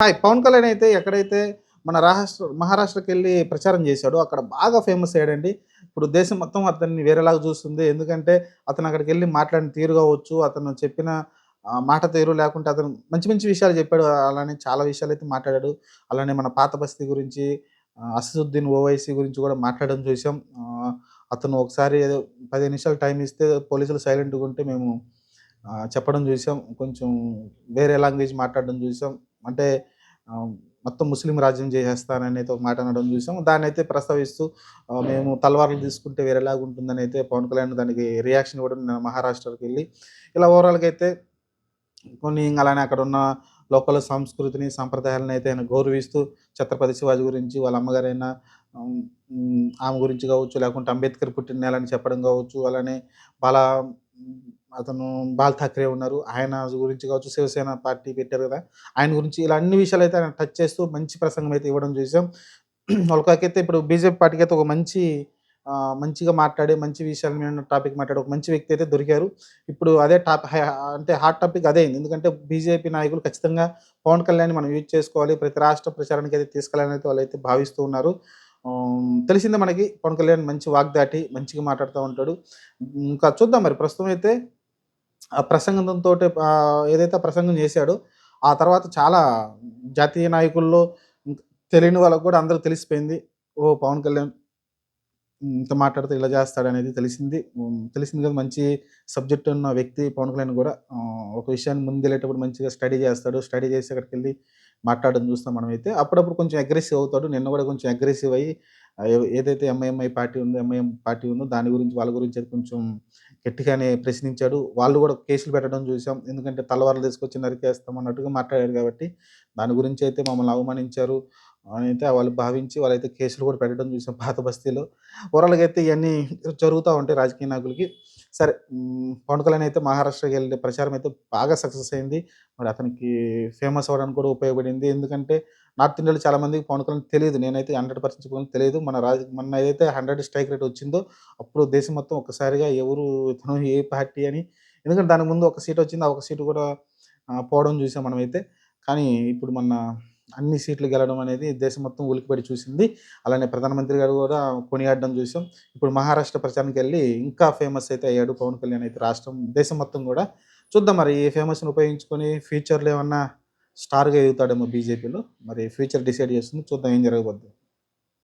Hi Pawan Kalyan అయితే ఎక్కడైతే మన రాష్ట్ర మహారాష్ట్రకి వెళ్ళి ప్రచారం చేశాడో అక్కడ బాగా ఫేమస్ అయ్యాడండి. ఇప్పుడు దేశం మొత్తం అతన్ని వేరేలాగా చూస్తుంది. ఎందుకంటే అతను అక్కడికి వెళ్ళి మాట్లాడిన తీరు కావచ్చు అతను చెప్పిన మాట తీరు లేకుంటే అతను మంచి మంచి విషయాలు చెప్పాడు. అలానే చాలా విషయాలు అయితే మాట్లాడాడు. అలానే మన పాత బస్తీ గురించి అసదుద్దీన్ ఓవైసీ గురించి కూడా మాట్లాడడం చూసాం అతను ఒకసారి ఏదో పదిహేను నిమిషాలు టైం ఇస్తే పోలీసులు సైలెంట్గా ఉంటే మేము చెప్పడం చూసాం కొంచెం వేరే లాంగ్వేజ్ మాట్లాడడం చూసాం అంటే మొత్తం ముస్లిం రాజ్యం చేసేస్తానని అయితే ఒక మాట అనడం చూసాం. దాన్ని అయితే ప్రస్తావిస్తూ మేము తలవార్లు తీసుకుంటే వేరేలాగా ఉంటుందని అయితే పవన్ కళ్యాణ్ దానికి రియాక్షన్ కూడా నేను మహారాష్ట్రకి వెళ్ళి ఇలా ఓవరాల్గా అయితే కొన్ని ఇంకా అలానే అక్కడ ఉన్న లోకల్ సంస్కృతిని సంప్రదాయాలను అయితే ఆయన గౌరవిస్తూ ఛత్రపతి శివాజీ గురించి వాళ్ళ అమ్మగారైన ఆమె గురించి కావచ్చు లేకుంటే అంబేద్కర్ పుట్టిన నెలని చెప్పడం కావచ్చు అలానే బాల అతను బాల్ ఠాక్రే ఉన్నారు. ఆయన గురించి కావచ్చు శివసేన పార్టీ పెట్టారు కదా. ఆయన గురించి ఇలా అన్ని విషయాలు అయితే ఆయన టచ్ చేస్తూ మంచి ప్రసంగం అయితే ఇవ్వడం చూసాం. వాళ్ళకైతే ఇప్పుడు బీజేపీ పార్టీకి అయితే ఒక మంచి మంచిగా మాట్లాడే మంచి విషయాల మీద టాపిక్ మాట్లాడే ఒక మంచి వ్యక్తి అయితే దొరికారు. ఇప్పుడు అదే టాప్ అంటే హాట్ టాపిక్ అదే అయింది. ఎందుకంటే బీజేపీ నాయకులు ఖచ్చితంగా పవన్ కళ్యాణ్ మనం యూజ్ చేసుకోవాలి. ప్రతి రాష్ట్ర ప్రచారానికి అయితే తీసుకెళ్ళాలని అయితే వాళ్ళైతే భావిస్తూ ఉన్నారు. తెలిసిందే మనకి పవన్ కళ్యాణ్ మంచి వాగ్దాటి మంచిగా మాట్లాడుతూ ఉంటాడు. ఇంకా చూద్దాం మరి ప్రస్తుతం అయితే ప్రసంగంతో ఏదైతే ప్రసంగం చేశాడో ఆ తర్వాత చాలా జాతీయ నాయకుల్లో తెలియని వాళ్ళకు కూడా అందరూ తెలిసిపోయింది. ఓ పవన్ కళ్యాణ్ ఇంత మాట్లాడితే ఇలా చేస్తాడు అనేది తెలిసింది తెలిసింది కదా మంచి సబ్జెక్ట్ ఉన్న వ్యక్తి పవన్ కళ్యాణ్ కూడా. ఒక విషయాన్ని ముందు వెళ్ళేటప్పుడు మంచిగా స్టడీ చేస్తాడు. స్టడీ చేసి అక్కడికి వెళ్ళి మాట్లాడడం చూస్తాం మనమైతే. అప్పుడప్పుడు కొంచెం అగ్రెసివ్ అవుతాడు. నిన్న కూడా కొంచెం అగ్రెసివ్ అయ్యి ఏదైతే ఎంఐఎంఐ పార్టీ ఉందో ఎంఐఎం పార్టీ ఉందో దాని గురించి వాళ్ళ గురించి అయితే కొంచెం గట్టిగానే ప్రశ్నించాడు. వాళ్ళు కూడా కేసులు పెట్టడం చూసాం. ఎందుకంటే తలవార్లు తీసుకొచ్చి నరికేస్తాం అన్నట్టుగా మాట్లాడారు కాబట్టి దాని గురించి అయితే మమ్మల్ని అవమానించారు. అయితే వాళ్ళు భావించి వాళ్ళైతే కేసులు కూడా పెట్టడం చూసాం పాత బస్తీలో. ఓవరాల్గా అయితే ఇవన్నీ జరుగుతూ ఉంటాయి రాజకీయ నాయకులకి. సరే పవన్ కళ్యాణ్ అయితే మహారాష్ట్రకి వెళ్ళే ప్రచారం అయితే బాగా సక్సెస్ అయింది. మరి అతనికి ఫేమస్ అవ్వడానికి కూడా ఉపయోగపడింది. ఎందుకంటే నార్త్ ఇండియాలో చాలామందికి పవన్ కళ్యాణ్ తెలియదు. నేనైతే హండ్రెడ్ పర్సెంట్ తెలియదు. మన రాజ మన ఏదైతే హండ్రెడ్ స్ట్రైక్ రేట్ వచ్చిందో అప్పుడు దేశం మొత్తం ఒక్కసారిగా ఎవరు ఇతను ఏ పార్టీ అని. ఎందుకంటే దానికి ముందు ఒక సీట్ వచ్చింది. ఆ ఒక సీటు కూడా పోవడం చూసాం మనమైతే. కానీ ఇప్పుడు మన అన్ని సీట్లు గెలవడం అనేది దేశం మొత్తం ఉలికిపడి చూసింది. అలానే ప్రధానమంత్రి గారు కూడా కొనియాడడం చూసాం. ఇప్పుడు మహారాష్ట్ర ప్రచారానికి వెళ్ళి ఇంకా ఫేమస్ అయితే అయ్యాడు పవన్ కళ్యాణ్ అయితే రాష్ట్రం దేశం మొత్తం కూడా. చూద్దాం మరి ఈ ఫేమస్ని ఉపయోగించుకొని ఫ్యూచర్లో ఏమన్నా స్టార్గా ఎదుగుతాడేమో బీజేపీలో. మరి ఫ్యూచర్ డిసైడ్ చేస్తుంది. చూద్దాం ఏం జరగబోద్దు.